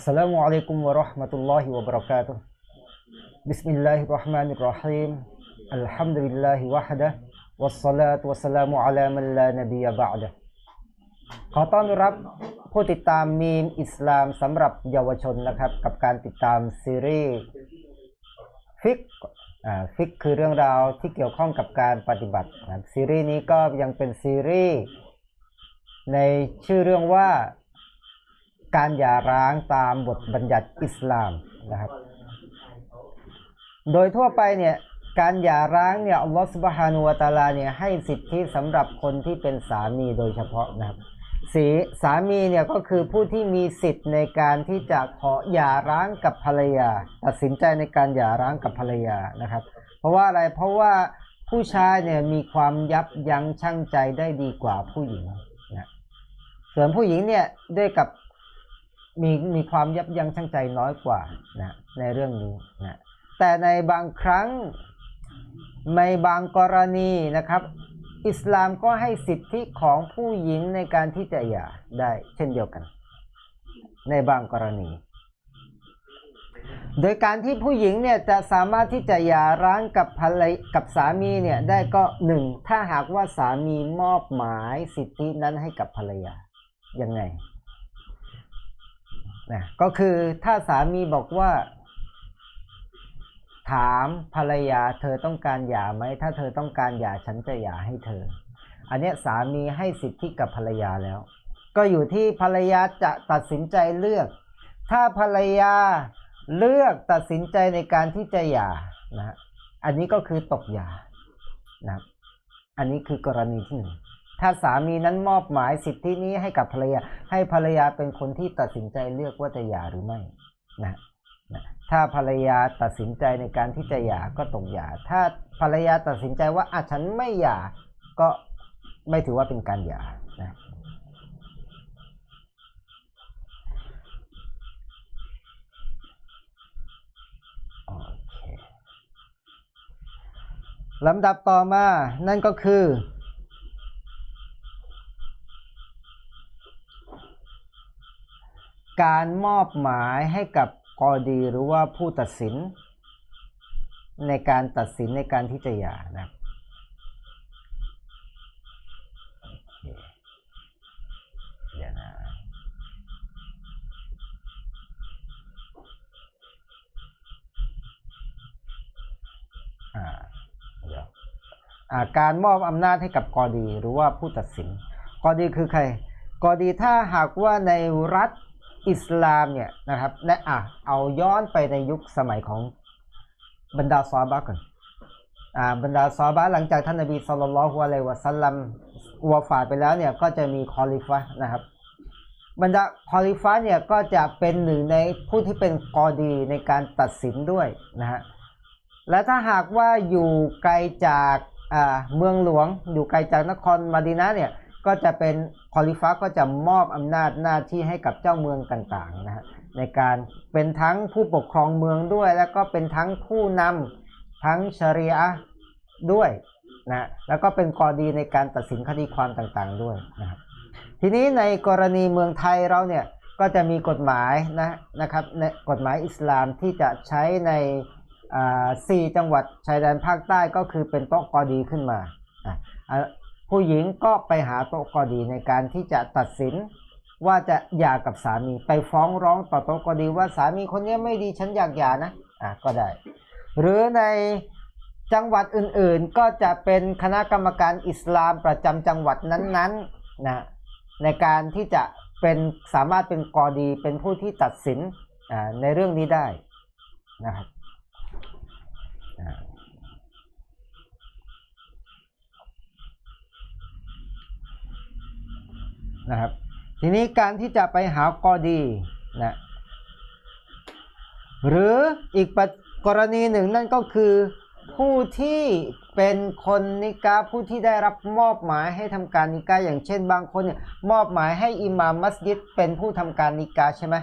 السلام عليكم ورحمة الله وبركاته بسم الله الرحمن الرحيم الحمد لله وحده والصلاة والسلام على من لا نبي بعده ขอต้อนรับผู้ติดตามมีมอิสลามสำหรับเยาวชนนะครับ กับการติดตามซีรีส์ฟิกอ่าฟิกคือเรื่องราวที่เกี่ยวข้องกับการปฏิบัตินะครับซีรีส์นี้ก็ยังเป็นซีรีส์ในชื่อเรื่องว่า การหย่าร้างตามบทบัญญัติอิสลามนะครับ โดยทั่วไปเนี่ยการหย่าร้างเนี่ยอัลลอฮฺสุบฮานุวะตาลาเนี่ยให้สิทธิสำหรับคนที่เป็นสามีโดยเฉพาะนะครับสีสามีเนี่ยก็คือผู้ที่มีสิทธิ์ในการที่จะขอหย่าร้างกับภรรยา ตัดสินใจในการหย่าร้างกับภรรยานะครับ เพราะว่าอะไรเพราะว่าผู้ชายเนี่ยมีความยับยั้งชั่งใจได้ดีกว่าผู้หญิงนะส่วนผู้หญิงเนี่ยด้วยกับ มีมีความยับยั้งชั่งใจน้อยกว่านะในเรื่องนี้นะแต่ในบางครั้งในบางกรณีนะครับ อิสลามก็ให้สิทธิของผู้หญิงในการที่จะหย่าได้เช่นเดียวกัน ในบางกรณี โดยการที่ผู้หญิงเนี่ยจะสามารถที่จะหย่าร้างกับภรรยกับสามีเนี่ยได้ก็หนึ่งถ้าหากว่าสามีมอบหมายสิทธินั้นให้กับภรรยายังไง นะก็คือถ้าสามีบอกว่า ถามภรรยาเธอต้องการหย่าไหม ถ้าเธอต้องการหย่าฉันจะหย่าให้เธอ อันเนี้ยสามีให้สิทธิกับภรรยาแล้ว ก็อยู่ที่ภรรยาจะตัดสินใจเลือก ถ้าภรรยาเลือกตัดสินใจในการที่จะหย่านะอันนี้ก็คือตกหย่านะอันนี้คือกรณีที่หนึ่ง ถ้าสามีนั้นมอบหมายสิทธินี้ให้กับภรรยา ให้ภรรยาเป็นคนที่ตัดสินใจเลือกว่าจะหย่าหรือไม่นะนะถ้าภรรยาตัดสินใจในการที่จะหย่าก็ตกหย่า ถ้าภรรยาตัดสินใจว่าอะฉันไม่หย่าก็ไม่ถือว่าเป็นการหย่านะโอเคลำดับต่อมา นั่นก็คือ การมอบหมายให้กับกอดีหรือว่าผู้ตัดสิน ในการตัดสินในการที่จะหย่านะอเคเดี๋ยวนะอ่าเดี๋ยวอ่าการมอบอำนาจให้กับกอดีหรือว่าผู้ตัดสินกอดีคือใครกอดีถ้าหากว่าในรัฐ อิสลามเนี่ยนะครับและอะเอาย้อนไปในยุคสมัยของบรรดาซอบะก่อนอ่าบรรดาซอบะหลังจากท่านนบีสุลต่านละฮ์อะลัยวะสัลลัมวฟาตไปแล้วเนี่ยก็จะมีคอลิฟะนะครับบรรดาคอลิฟะเนี่ยก็จะเป็นหนึ่งในผู้ที่เป็นกอดีในการตัดสินด้วยนะฮะและถ้าหากว่าอยู่ไกลจากอ่าเมืองหลวงอยู่ไกลจากนครมาดินะเนี่ย ก็จะเป็นคอลิฟะห์ก็จะมอบอำนาจหน้าที่ให้กับเจ้าเมืองต่างๆนะฮะในการเป็นทั้งผู้ปกครองเมืองด้วย แล้วก็เป็นทั้งผู้นำทั้งชริอะด้วยนะแล้วก็เป็นกอดีในการตัดสินคดีความต่างๆด้วยนะครับทีนี้ในกรณีเมืองไทยเราเนี่ยก็จะมีกฎหมายนะนะครับในกฎหมายอิสลามที่จะใช้ในอ่าสี่จังหวัดชายแดนภาคใต้ก็คือเป็นโต๊ะกอดีขึ้นมาอะอะ ผู้หญิงก็ไปหาโต๊ะกอดีในการที่จะตัดสินว่าจะหย่ากับสามีไปฟ้องร้องต่อโต๊ะกอดีว่าสามีคนนี้ไม่ดีฉันอยากหย่านะอะก็ได้ หรือในจังหวัดอื่นๆก็จะเป็นคณะกรรมการอิสลามประจำจังหวัดนั้นๆนะในการที่จะเป็นสามารถเป็นกอดีเป็นผู้ที่ตัดสินในเรื่องนี้ได้นะครับ อ่า นะครับ ทีนี้การที่จะไปหากอดีนะหรืออีกกรณีหนึ่งนั่นก็คือผู้ที่เป็นคนนิกาผู้ที่ได้รับมอบหมายให้ทำการนิกาอย่างเช่นบางคนเนี่ยมอบหมายให้อิหม่ามมัสยิดเป็นผู้ทำการนิกาใช่ไหม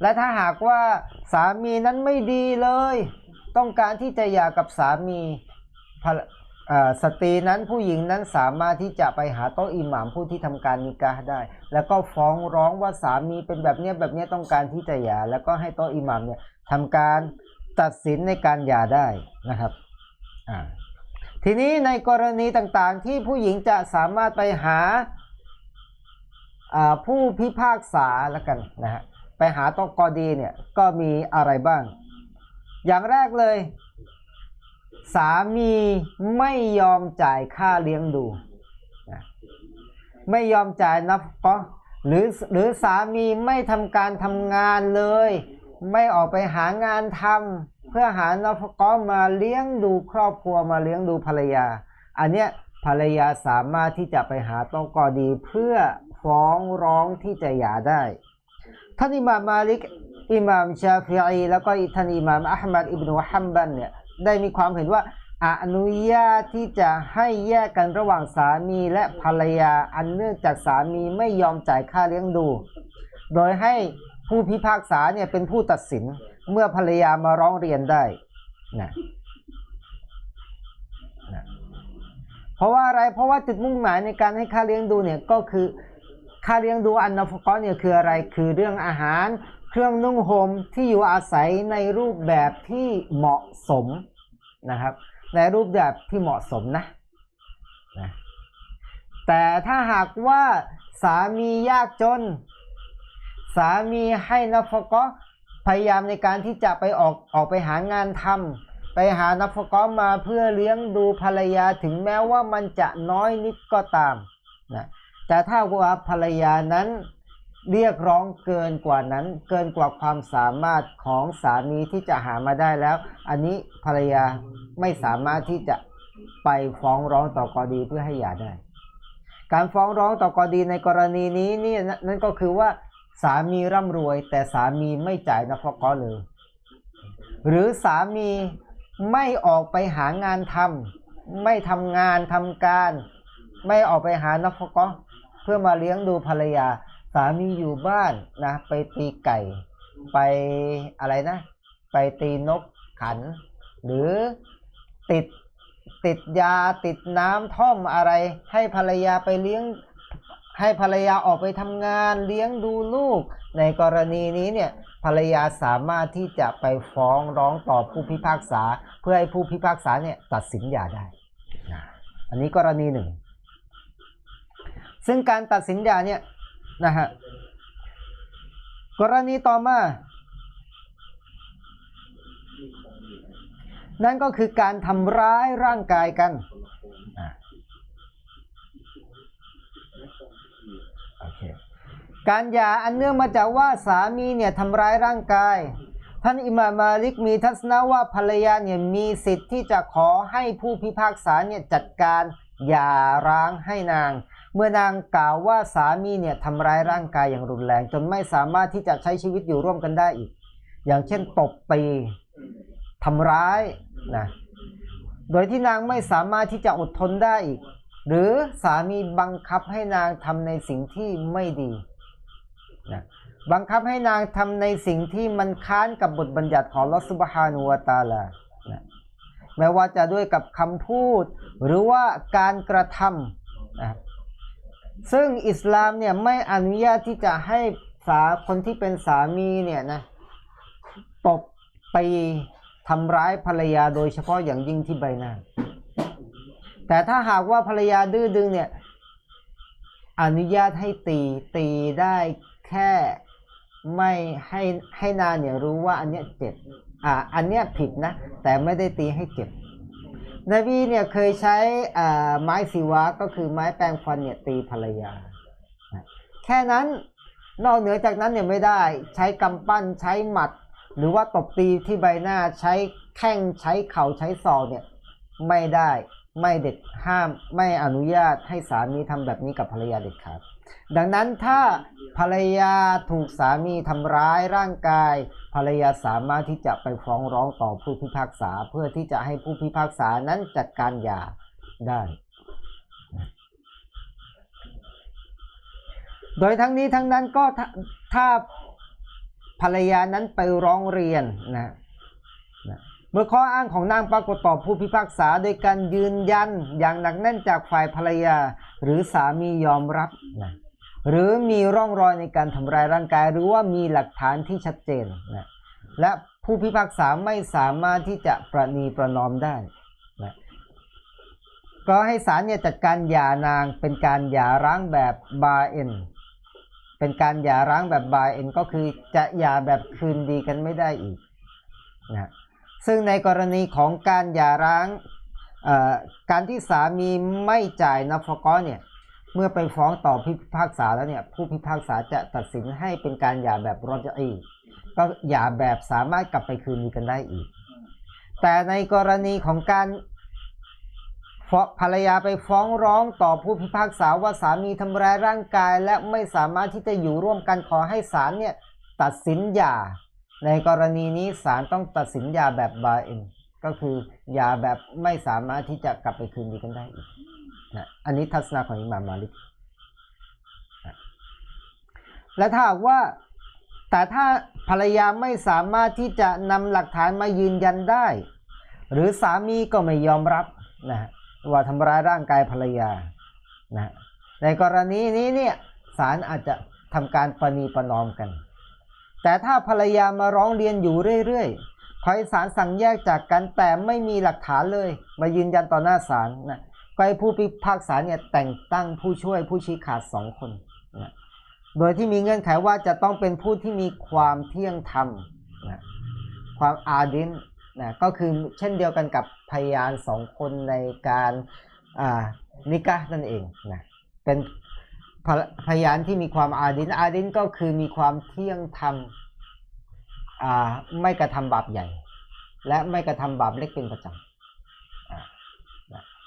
และถ้าหากว่าสามีนั้นไม่ดีเลย ต้องการที่จะหย่ากับสามีภร สตรีนั้นผู้หญิงนั้นสามารถที่จะไปหาโต๊ะอิหมามผู้ที่ทำการนิกาได้ แล้วก็ฟ้องร้องว่าสามีเป็นแบบเนี้ยแบบเนี้ยต้องการที่จะหย่าแล้วก็ให้โต๊ะอิหมามเนี่ยทำการตัดสินในการหย่าได้นะครับทีนี้ในกรณีต่างๆที่ผู้หญิงจะสามารถไปหาผู้พิพากษาแล้วกันนะฮะไปหาต๊ะกอดีเนี่ยก็มีอะไรบ้าง อย่างแรกเลย สามีไม่ยอมจ่ายค่าเลี้ยงดูไม่ยอมจ่ายนับก็หรือหรือสามีไม่ทำการทำงานเลย ไม่ออกไปหางานทำเพื่อหานับก็มาเลี้ยงดูครอบครัวมาเลี้ยงดูภรรยา อันเนี้ยภรรยาสามารถที่จะไปหาต้องกอดีเพื่อฟ้องร้องที่จะหย่าได้ท่านอิหม่ามมาลิกอิหม่ามชาฟิอีแล้วก็ท่านอิหม่ามอัลมัดอิบนุฮัมบันเนี่ย ได้มีความเห็นว่าอนุญาตที่จะให้แยกกันระหว่างสามีและภรรยาอันเนื่องจากสามีไม่ยอมจ่ายค่าเลี้ยงดู โดยให้ผู้พิพากษาเนี่ยเป็นผู้ตัดสินเมื่อภรรยามาร้องเรียนได้นะนะเพราะว่าอะไรเพราะว่าจุดมุ่งหมายในการให้ค่าเลี้ยงดูเนี่ยก็คือค่าเลี้ยงดูอันนฟกอเนี่ยคืออะไรคือเรื่องอาหาร เครื่องนุ่งห่มที่อยู่อาศัยในรูปแบบที่เหมาะสม นะครับ ในรูปแบบที่เหมาะสมนะนะแต่ถ้าหากว่าสามียากจน สามีให้นฟกพยายามในการที่จะไปออกออกไปหางานทำไปหานฟกมาเพื่อเลี้ยงดูภรรยาถึงแม้ว่ามันจะน้อยนิดก็ตามนะแต่ถ้าว่าภรรยานั้น เรียกร้องเกินกว่านั้น เกินกว่าความสามารถของสามีที่จะหามาได้แล้ว อันนี้ภรรยาไม่สามารถที่จะไปฟ้องร้องต่อกอดีเพื่อให้หย่าได้ การฟ้องร้องต่อกอดีในกรณีนี้นี่นั่นก็คือว่าสามีร่ำรวย แต่สามีไม่จ่ายนฟกอเลย หรือสามีไม่ออกไปหางานทำไม่ทำงานทำการ ไม่ออกไปหานฟกอเพื่อมาเลี้ยงดูภรรยา สามีอยู่บ้านนะไปตีไก่ ไปอะไรนะ ไปตีนกขัน หรือติดติดยาติดน้ำท่อมอะไร ให้ภรรยาไปเลี้ยงให้ภรรยาออกไปทำงานเลี้ยงดูลูก ในกรณีนี้เนี่ยภรรยาสามารถที่จะไปฟ้องร้องต่อผู้พิพากษา เพื่อให้ผู้พิพากษาเนี่ยตัดสินหย่าได้ อันนี้กรณีหนึ่ง ซึ่งการตัดสินหย่าเนี่ย นะฮะกรณีต่อมา นั่นก็คือการทำร้ายร่างกายกันการหย่าอันเนื่องมาจากว่าสามีเนี่ยทำร้ายร่างกาย ท่านอิหม่ามมาลิกมีทัศนะว่าภรรยาเนี่ยมีสิทธิ์ที่จะขอให้ผู้พิพากษาเนี่ยจัดการหย่าร้างให้นาง เมื่อนางกล่าวว่าสามีเนี่ยทำร้ายร่างกายอย่างรุนแรง จนไม่สามารถที่จะใช้ชีวิตอยู่ร่วมกันได้อีก อย่างเช่นตบตีทำร้ายนะโดยที่นางไม่สามารถที่จะอดทนได้อีก หรือสามีบังคับให้นางทำในสิ่งที่ไม่ดีนะบังคับให้นางทำในสิ่งที่มันค้านกับบทบัญญัติของลอสุบฮานุวาตาลานะไม่ว่าจะด้วยกับคำพูด หรือว่าการกระทำนะ ซึ่งอิสลามเนี่ยไม่อนุญาตที่จะให้สาคนที่เป็นสามีเนี่ยนะตบตีทำร้ายภรรยาโดยเฉพาะอย่างยิ่งที่ใบหน้า แต่ถ้าหากว่าภรรยาดื้อดึงเนี่ย อนุญาตให้ตีตีได้แค่ไม่ให้ให้นางเนี่ยรู้ว่าอันเนี้ยเจ็บ อ่า อันเนี้ยผิดนะ แต่ไม่ได้ตีให้เจ็บ นบีเนี่ยเคยใช้ไม้สีวะก็คือไม้แปรงฟันเนี่ยตีภรรยา แค่นั้นนอกเหนือจากนั้นเนี่ยไม่ได้ใช้กำปั้นใช้หมัด หรือว่าตบตีที่ใบหน้าใช้แข้งใช้เข่าใช้ศอกเนี่ยไม่ได้ไม่เด็ดห้ามไม่อนุญาตให้สามีทำแบบนี้กับภรรยาเด็ดขาดดังนั้นถ้า ภรรยาถูกสามีทำร้ายร่างกาย ภรรยาสามารถที่จะไปฟ้องร้องต่อผู้พิพากษา เพื่อที่จะให้ผู้พิพากษานั้นจัดการหย่าได้ โดยทั้งนี้ทั้งนั้นก็ถ้าภรรยานั้นไปร้องเรียนนะนะเมื่อข้ออ้างของนางปรากฏต่อผู้พิพากษาโดยการยืนยันอย่างหนักแน่นจากฝ่ายภรรยาหรือสามียอมรับนะ หรือมีร่องรอยในการทำร้ายร่างกาย หรือว่ามีหลักฐานที่ชัดเจนนะและผู้พิพากษาไม่สามารถที่จะประนีประนอมได้นะก็ให้ศาลเนี่ยจัดการหย่านางเป็นการหย่าร้างแบบบาเอ็นเป็นการหย่าร้างแบบบาเอ็นก็คือจะหย่าแบบคืนดีกันไม่ได้อีกนะซึ่งในกรณีของการหย่าร้างการที่สามีไม่จ่ายนัฟกอเนี่ย เมื่อไปฟ้องต่อผู้พิพากษาแล้วเนี่ยผู้พิพากษาจะตัดสินให้เป็นการหย่าแบบรอจอีก็หย่าแบบสามารถกลับไปคืนดีกันได้อีก แต่ในกรณีของการภรรยาไปฟ้องร้องต่อผู้พิพากษาว่าสามีทำร้ายร่างกาย และไม่สามารถที่จะอยู่ร่วมกันขอให้ศาลเนี่ยตัดสินหย่า ในกรณีนี้ศาลต้องตัดสินหย่าแบบบาเอ็นก็คือหย่าแบบไม่สามารถที่จะกลับไปคืนดีกันได้อีก นะอันนี้ทัศนะของอิหม่ามมาลิกนะและถ้าว่าแต่ถ้าภรรยาไม่สามารถที่จะนำหลักฐานมายืนยันได้ หรือสามีก็ไม่ยอมรับนะว่าทำร้ายร่างกายภรรยานะในกรณีนี้เนี่ยศาลอาจจะทำการประนีประนอมกัน แต่ถ้าภรรยามาร้องเรียนอยู่เรื่อยๆขอให้ศาลสั่งแยกจากกันแต่ไม่มีหลักฐานเลย มายืนยันต่อหน้าศาลนะ ก็ให้ผู้พิพากษาเนี่ยแต่งตั้งผู้ช่วยผู้ชี้ขาดสองคนนะโดยที่มีเงื่อนไขว่าจะต้องเป็นผู้ที่มีความเที่ยงธรรมนะความอาดินนะก็คือเช่นเดียวกันกับพยานสองคนในการนิกะนั่นเองนะเป็นพพยานที่มีความอาดินอาดินก็คือมีความเที่ยงธรรมไม่กระทำบาปใหญ่ และไม่กระทำบาปเล็กเป็นประจำอ่า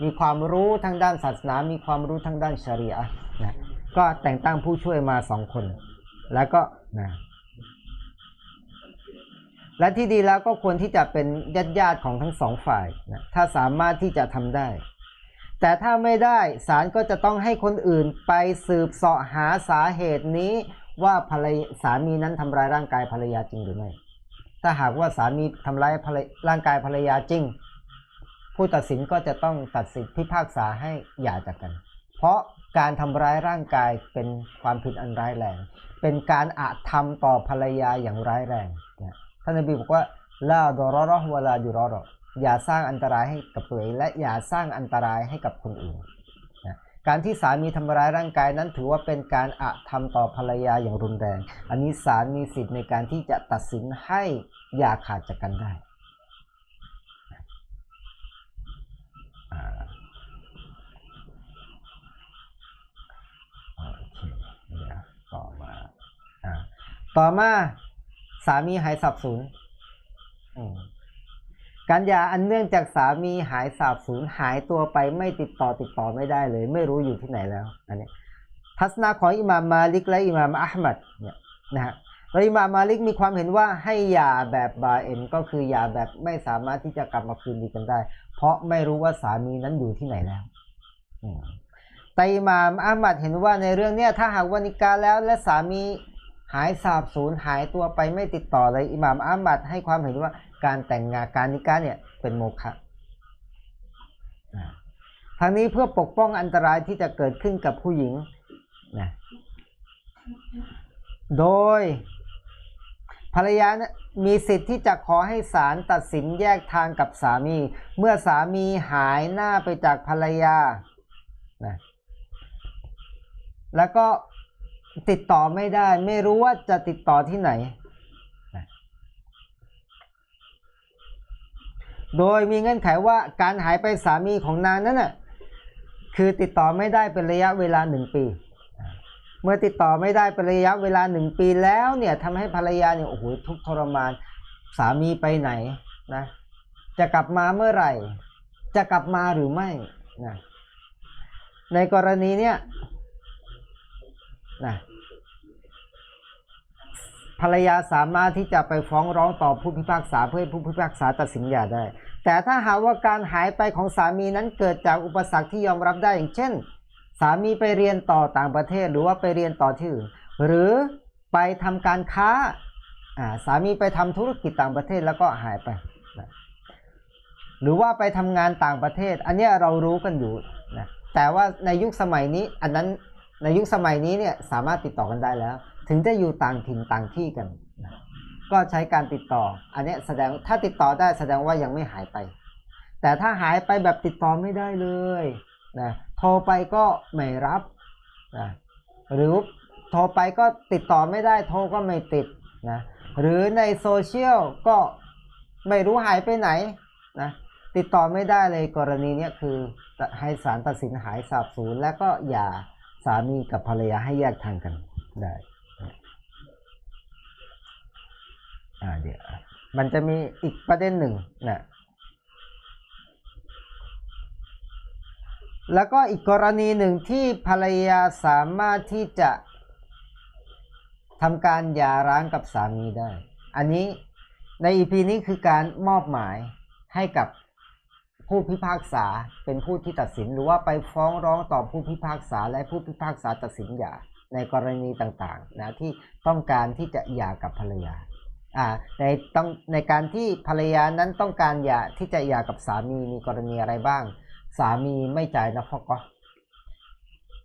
มีความรู้ทางด้านศาสนา มีความรู้ทางด้านชรีอะนะก็แต่งตั้งผู้ช่วยมาสองคน แล้วก็นะและที่ดีแล้วก็ควรที่จะเป็นญาติญาติของทั้งสองฝ่ายนะถ้าสามารถที่จะทำได้ แต่ถ้าไม่ได้ศาลก็จะต้องให้คนอื่นไปสืบเสาะหาสาเหตุนี้ว่าภรรยาสามีนั้นทำร้ายร่างกายภรรยาจริงหรือไม่ ถ้าหากว่าสามีทำร้ายร่างกายภรรยาจริง ผู้ตัดสินก็จะต้องตัดสินพิพากษาให้หย่าจากกัน เพราะการทำร้ายร่างกายเป็นความผิดอันร้ายแรง เป็นการอาธรรมต่อภรรยาอย่างร้ายแรงท่านนบีบอกว่าลาดอรอรอวลายุรอรออย่าสร้างอันตรายให้กับตัวเองและอย่าสร้างอันตรายให้กับคนอื่นนะการที่สามีทำร้ายร่างกายนั้นถือว่าเป็นการอาธรรมต่อภรรยาอย่างรุนแรง อันนี้ศาลมีสิทธิ์ในการที่จะตัดสินให้อย่าขาดจากกันได้ อ่าโอเคเดี๋ยวต่อมาอ่า ต่อมาสามีหายสับสูญการยาอันเนื่องจากสามีหายสาบสูญหายตัวไปไม่ติดต่อติดต่อไม่ได้เลย ไม่รู้อยู่ที่ไหนแล้วอันนี้ทัศนะของอิหม่ามมาลิกและอิหม่ามอัลมัดเนี่ยนะฮะแล้วอิหม่ามมาลิกมีความเห็นว่าให้ยาแบบบาเอ็นก็คือยาแบบไม่สามารถที่จะกลับมาคืนดีกันได้ เพราะไม่รู้ว่าสามีนั้นอยู่ที่ไหนแล้วแต่อิหม่ามอามัดเห็นว่าในเรื่องเนี้ยถ้าหากว่านิกาแล้วและสามี หายสาบสูญหายตัวไปไม่ติดต่อเลยอิหม่ามอามัดให้ความเห็นว่าการแต่งงานการนิกาเนี่ยเป็นโมฆะทางนี้เพื่อปกป้องอันตรายที่จะเกิดขึ้นกับผู้หญิงนะโดย ภรรยานะมีสิทธิ์ที่จะขอให้ศาลตัดสินแยกทางกับสามี เมื่อสามีหายหน้าไปจากภรรยานะแล้วก็ ติดต่อไม่ได้ ไม่รู้ว่าจะติดต่อที่ไหน โดยมีเงื่อนไขว่าการหายไปสามีของนางนั้นน่ะคือติดต่อไม่ได้เป็นระยะเวลาหนึ่งปี เมื่อติดต่อไม่ได้เป็นระยะเวลาหนึ่งปีแล้วเนี่ยทำให้ภรรยาเนี่ยโอ้โหทุกทรมานสามีไปไหนนะจะกลับมาเมื่อไหร่ จะกลับมาหรือไม่นะในกรณีเนี้ย นะภรรยาสามารถที่จะไปฟ้องร้องต่อผู้พิพากษาเพื่อให้ผู้พิพากษาตัดสินหย่าได้ แต่ถ้าหากว่าการหายไปของสามีนั้นเกิดจากอุปสรรคที่ยอมรับได้อย่างเช่น สามีไปเรียนต่อต่างประเทศหรือว่าไปเรียนต่อที่อื่นหรือไปทำการค้าสามีไปทำธุรกิจต่างประเทศแล้วก็หายไป หรือว่าไปทำงานต่างประเทศ อันนี้เรารู้กันอยู่นะแต่ว่าในยุคสมัยนี้อันนั้น ในยุคสมัยนี้เนี่ยสามารถติดต่อกันได้แล้ว ถึงจะอยู่ต่างถิ่นต่างที่กันนะก็ใช้การติดต่อ อันนี้แสดงถ้าติดต่อได้แสดงว่ายังไม่หายไป แต่ถ้าหายไปแบบติดต่อไม่ได้เลยนะโทรไปก็ไม่รับนะหรือโทรไปก็ติดต่อไม่ได้โทรก็ไม่ติดนะหรือในโซเชียลก็ไม่รู้หายไปไหนนะติดต่อไม่ได้เลยกรณีนี้คือให้ศาลตัดสินหายสาบสูญและก็อย่า สามีกับภรรยาให้แยกทางกันได้อ่าเดี๋ยวมันจะมีอีกประเด็นหนึ่งนะแล้วก็อีกกรณีหนึ่งที่ภรรยาสามารถที่จะทำการหย่าร้างกับสามีได้ อันนี้ในอีพีนี้คือการมอบหมายให้กับ ผู้พิพากษาเป็นผู้ที่ตัดสินหรือว่าไปฟ้องร้องต่อผู้พิพากษาและผู้พิพากษาตัดสินหย่าในกรณีต่างๆนะที่ต้องการที่จะหย่ากับภรรยาอ่าในต้องในการที่ภรรยานั้นต้องการหย่าที่จะหย่ากับสามีมีกรณีอะไรบ้าง สามีไม่จ่ายนฟกะ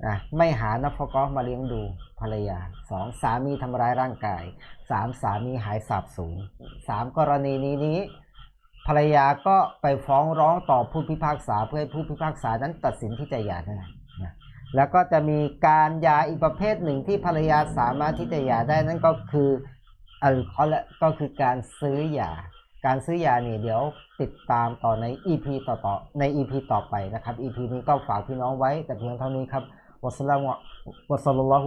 นะไม่หานฟกะมาเลี้ยงดูภรรยาสองสามีทำร้ายร่างกายสามสามีหายสาบสูญสามกรณีนี้นี้ ภรรยาก็ไปฟ้องร้องต่อผู้พิพากษาเพื่อให้ผู้พิพากษานั้นตัดสินที่จะหย่าได้นะแล้วก็จะมีการยาอีกประเภทหนึ่งที่ภรรยาสามารถที่จะหย่าได้นั่นก็คืออัลคอลก็คือการซื้อหย่าการซื้อยาเนี่ยเดี๋ยวติดตามต่อใน EP ต่อๆใน EP ต่อไปนะครับ EP นี้ก็ฝากพี่น้องไว้แต่เพียงเท่านี้ครับวัสสลามุวะซัลลัลลอฮุ